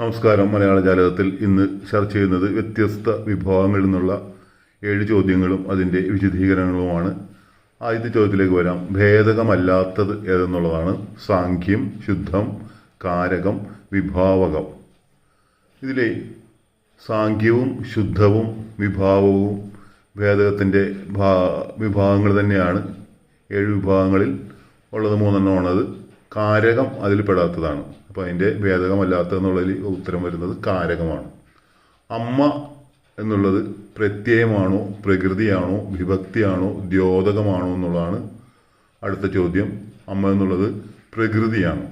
നമസ്കാരം. മലയാള ജാലകത്തിൽ ഇന്ന് ചർച്ച ചെയ്യുന്നത് വ്യത്യസ്ത വിഭാഗങ്ങളിൽ നിന്നുള്ള ഏഴ് ചോദ്യങ്ങളും അതിന്റെ വിശദീകരണങ്ങളുമാണ്. ആദ്യത്തെ ചോദ്യത്തിലേക്ക് വരാം. ഭേദകമല്ലാത്തത് ഏതെന്നുള്ളതാണ്. സാഖ്യം ശുദ്ധം കാരകം വിഭാവകം. ഇതിലെ സാഖ്യവും ശുദ്ധവും വിഭാവവും ഭേദകത്തിന്റെ വിഭാഗങ്ങൾ തന്നെയാണ്. ഏഴ് വിഭാഗങ്ങളിൽ ഉള്ളത് മൂന്നെണ്ണമാണത്. കാരകം അതിൽ പെടാത്തതാണ്. അപ്പോൾ അതിന്റെ ഭേദകമല്ലാത്തതെന്നുള്ളതിൽ ഉത്തരം വരുന്നത് കാരകമാണ്. അമ്മ എന്നുള്ളത് പ്രത്യയമാണോ പ്രകൃതിയാണോ വിഭക്തിയാണോ ദ്യോതകമാണോ എന്നുള്ളതാണ് അടുത്ത ചോദ്യം. അമ്മ എന്നുള്ളത് പ്രകൃതിയാണ്.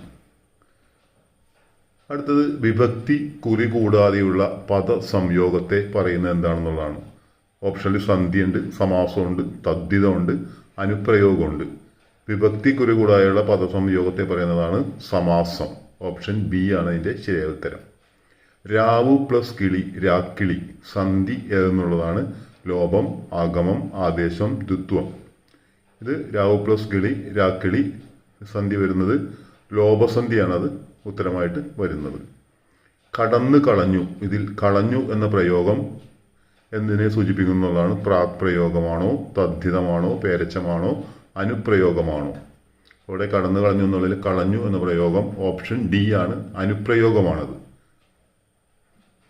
അടുത്തത് വിഭക്തി കുറി കൂടാതെയുള്ള പദസംയോഗത്തെ പറയുന്നത് എന്താണെന്നുള്ളതാണ്. ഓപ്ഷനിൽ സന്ധിയുണ്ട് സമാസമുണ്ട് തദ്ധിതമുണ്ട് അനുപ്രയോഗമുണ്ട്. വിഭക്തി കുരു കൂടായുള്ള പദസംയോഗത്തെ പറയുന്നതാണ് സമാസം. ഓപ്ഷൻ ബി ആണ് അതിന്റെ ശരിയായ ഉത്തരം. രാവു പ്ലസ് കിളി രാക്കിളി സന്ധി എന്നുള്ളതാണ് ലോപം ആഗമം ആദേശം ദ്വിത്വം. ഇത് രാവു പ്ലസ് കിളി രാക്കിളി സന്ധി വരുന്നത് ലോപസന്ധിയാണത് ഉത്തരമായിട്ട് വരുന്നത്. കടന്നു കളഞ്ഞു ഇതിൽ കളഞ്ഞു എന്ന പ്രയോഗം എന്തിനെ സൂചിപ്പിക്കുന്നതാണ് പ്രാക് പ്രയോഗമാണോ തദ്ധിതമാണോ പേരച്ചമാണോ അനുപ്രയോഗമാണോ. ഇവിടെ കടന്നു കളഞ്ഞു എന്നുള്ളതിൽ കളഞ്ഞു എന്ന പ്രയോഗം ഓപ്ഷൻ ഡി ആണ് അനുപ്രയോഗമാണത്.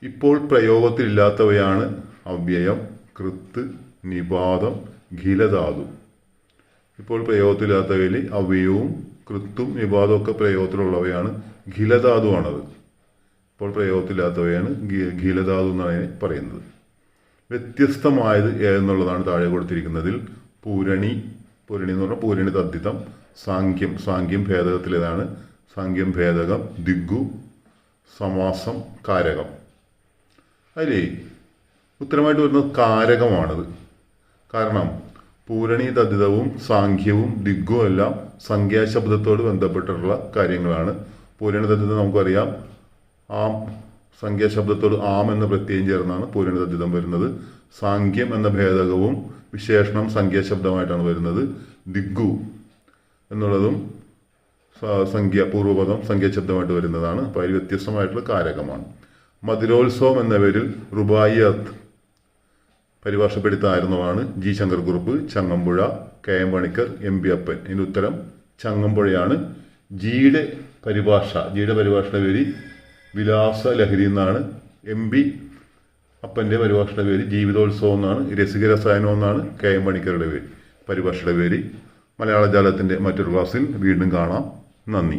ഇപ്പോൾ പ്രയോഗത്തിലില്ലാത്തവയാണ് അവ്യയം കൃത്ത് നിപാതം ഖിലധാതു. ഇപ്പോൾ പ്രയോഗത്തിലില്ലാത്തവയിൽ അവ്യയവും കൃത്തും നിപാതവും ഒക്കെ പ്രയോഗത്തിലുള്ളവയാണ് ഖിലധാതുവാണത്. ഇപ്പോൾ പ്രയോഗത്തിലില്ലാത്തവയാണ് ഖിലധാതു എന്നാണ് പറയുന്നത്. വ്യത്യസ്തമായത് എന്നുള്ളതാണ് താഴെ കൊടുത്തിരിക്കുന്നതിൽ. പൂരണി പൂരണി എന്ന് പറഞ്ഞാൽ പൂരണി തദ്ധിതം. സാങ്ക്യം സാങ്ക്യം ഭേദകത്തിലേതാണ് സാങ്ക്യം ഭേദകം ദിഗു സമാസം കാരകം. അതിലേ ഉത്തരമായിട്ട് വരുന്നത് കാരകമാണത്. കാരണം പൂരണി തദ്ധിതവും സാഖ്യവും ദിഗ്ഗും എല്ലാം സംഖ്യാശബ്ദത്തോട് ബന്ധപ്പെട്ടിട്ടുള്ള കാര്യങ്ങളാണ്. പൂരണി തദ്ധിതം നമുക്കറിയാം. ആം സംഖ്യാശബ്ദത്തോട് ആം എന്ന പ്രത്യയം ചേർന്നാണ് പൂരണിതദ്ധിതം വരുന്നത്. സാഖ്യം എന്ന ഭേദകവും വിശേഷണം സംഖ്യാശബ്ദമായിട്ടാണ് വരുന്നത്. ദിഗു എന്നുള്ളതും സംഖ്യ പൂർവപദം സംഖ്യാശബ്ദമായിട്ട് വരുന്നതാണ്. അപ്പോൾ അതിൽ വ്യത്യസ്തമായിട്ടുള്ള കാരകമാണ്. മധുരോത്സവം എന്ന പേരിൽ റുബായിയത്ത് പരിഭാഷപ്പെടുത്തായിരുന്നതാണ് G Shankar Kurup Changampuzha K M Panicker M P Appan. ഇതിന് ഉത്തരം ചങ്ങമ്പുഴയാണ്. ജിയുടെ പരിഭാഷ ജിയുടെ പരിഭാഷയുടെ പേര് വിലാസ ലഹരി എന്നാണ് എം പി അപ്പന്റെ പരിഭാഷയുടെ പേര് ജീവിതോത്സവം എന്നാണ് രസികരസായനം എന്നാണ് കെ എം മണിക്കരുടെ പേര്. പരിഭാഷയുടെ പേര് മലയാള ജാലത്തിന്റെ മറ്റൊരു ക്ലാസ്സിൽ വീണ്ടും കാണാം. നന്ദി.